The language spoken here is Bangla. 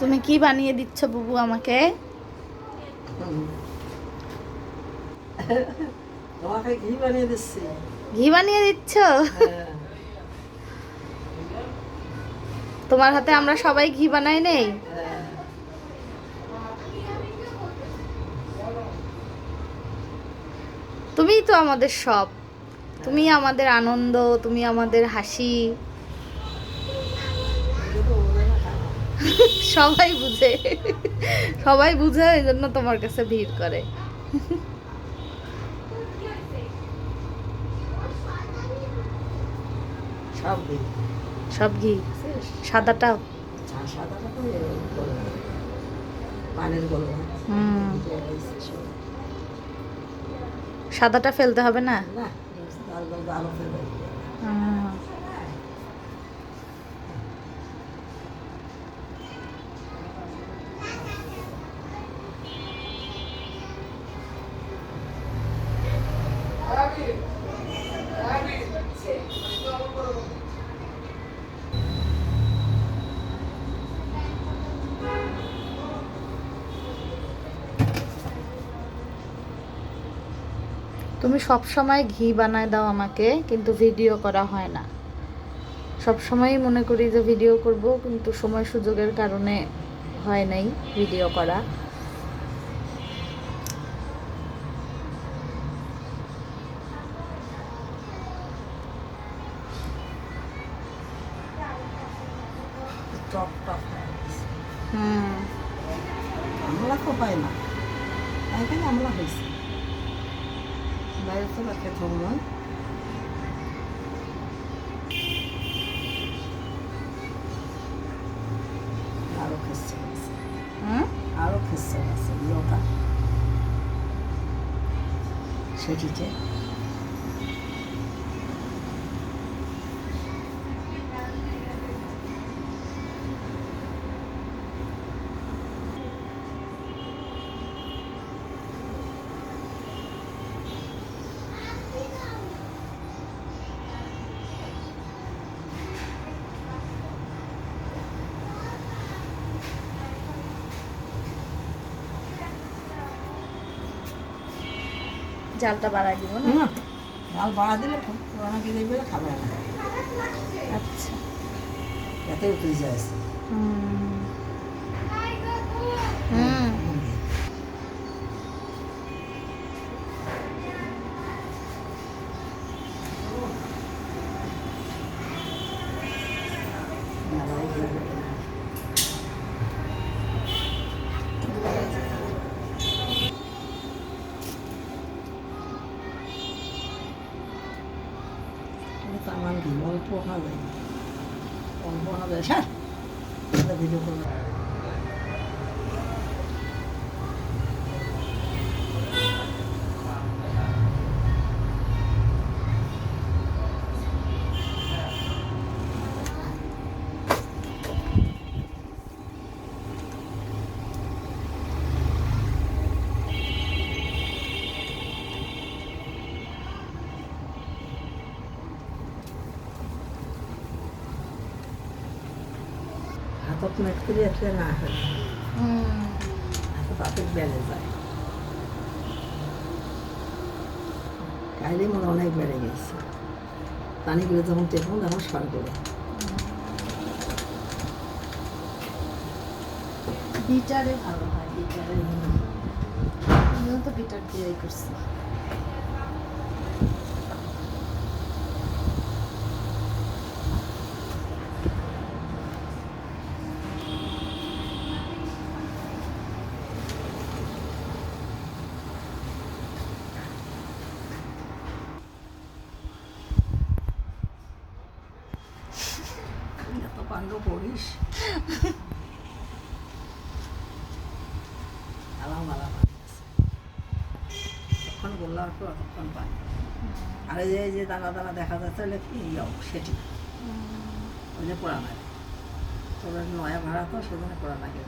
তুমি কি বানিয়ে দিচ্ছ বুবু আমাকে? তোমাকে ঘি বানিয়ে দিচ্ছি। ঘি বানিয়ে দিচ্ছ? হ্যাঁ। তোমার হাতে আমরা সবাই ঘি বানাই নেই? হ্যাঁ। তুমিই তো আমাদের সব। তুমি আমাদের আনন্দ তুমি আমাদের হাসি এটা তো বোঝে না খারাপ। সবাই বুঝে। সবাই বুঝে এই জন্য তোমার কাছে ভিড় করে। সব ঘি সাদাটাও সাদাটা? সাদাটা ফেলতে হবে না? তুমি সব সময় ঘি বানায় দাও আমাকে কিন্তু ভিডিও করা হয় না। সব সময়ই মনে করি যে ভিডিও করব কিন্তু সময় সুযোগের কারণে হয় নাই ভিডিও করা। হুম। আমলা তো পাই না। আমলা হয়েছে। বাইরে তো রাখে থাকব আরও খেসছে গেছে হুম আরও খেসছে বাড়ায় দিব না? চাল বাড়া দিলে অনেকে দেখবে খাবে না। আচ্ছা। এতে উঠে যায় হুম আমার কি অল্প হবে। অল্প হবে। স্যার ভিডিও করবে না হয় হুম হাতত হাতের বেড়ে যায় কাইলে মনে অনেক বেড়ে গেছে পানিগুলো যখন টেপন তখন সর করে বিটারে ভালো হয় আমিও তো বিটার দিয়েই করছি এত কাণ্ড করিস। আলাম আলাম তখন বললাম একটু অতক্ষণ পাই। আর এই যে দানা দানা দেখা যাচ্ছে কি সেটি ওই যে পোড়া লাগে তোদের নয়া ভাড়া তো সেজন্য পোড়া লাগে